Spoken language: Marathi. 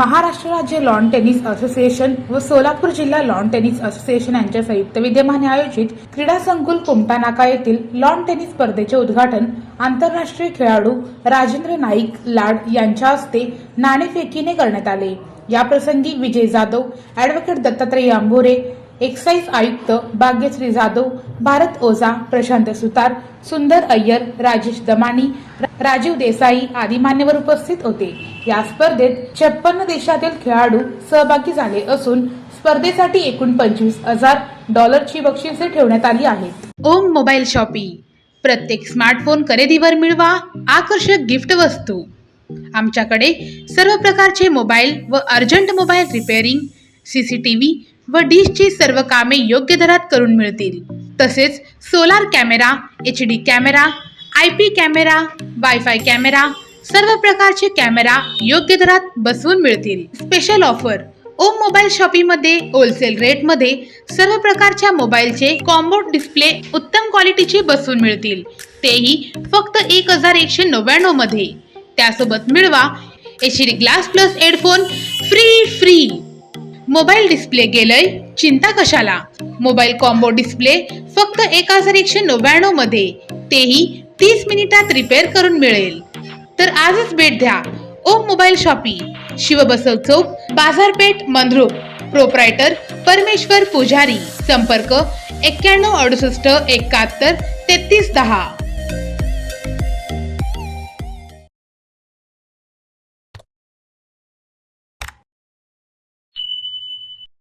महाराष्ट्र राज्य लॉन टेनिस असोसिएशन व सोलापूर जिल्हा लॉन टेनिस असोसिएशन यांच्या संयुक्त विद्यमाने आयोजित क्रीडा संकुल कुमटानाका येथील लॉन टेनिस स्पर्धेचे उद्घाटन आंतरराष्ट्रीय खेळाडू राजेंद्र नाईक लाड यांच्या हस्ते नाणेफेकीने करण्यात आले. या प्रसंगी विजय जाधव ॲडव्होकेट दत्तात्रय आंबोरे एक्साईज आयुक्त भाग्यश्री जाधव भारत ओझा प्रशांत सुतार सुंदर अय्यर राजेश दमानी राजीव देसाई आदी मान्यवर उपस्थित होते. या स्पर्धेत छप्पन्न देशातील खेळाडू सहभागी झाले असून स्पर्धेसाठी एकूण पंचवीस हजार डॉलरची बक्षिसे ठेवण्यात आली आहेत. Om mobile shoppe. प्रत्येक स्मार्टफोन खरेदीवर मिळवा आकर्षक गिफ्ट वस्तू. आमच्याकडे सर्व प्रकारचे मोबाईल व अर्जंट मोबाईल रिपेअरिंग सीसीटीव्ही व डिशची सर्व कामे योग्य दरात करून मिळतील. तसेच solar camera H D camera I P camera wifi camera सर्व प्रकारचे कॅमेरा योग्य दरात बसवून मिळतील. स्पेशल ऑफर ओम मोबाईल शॉपीमध्ये होलसेल रेटमध्ये सर्व प्रकारच्या मोबाईलचे कॉम्बो डिस्प्ले उत्तम क्वालिटीचे बसवून मिळतील. तेही फक्त एक हजार एकशे नव्याण्णवमध्ये. त्यासोबत मिळवा H glass plus headphone free free mobile display गेलय चिंता कशाला? मोबाईल कॉम्बो डिस्प्ले फक्त एक हजार एकशे नव्याण्णवमध्ये. तेही तीस मिनिटात रिपेअर करून मिळेल. तर आजच भेट द्या. ओम मोबाईल शॉपी. शिवबसव चौक बाजारपेठ मंद्रुप प्रोप्रायटर परमेश्वर पुजारी. संपर्क एक्क्याण्णव अडुसष्ट एकाहत्तर तेहतीस दहा.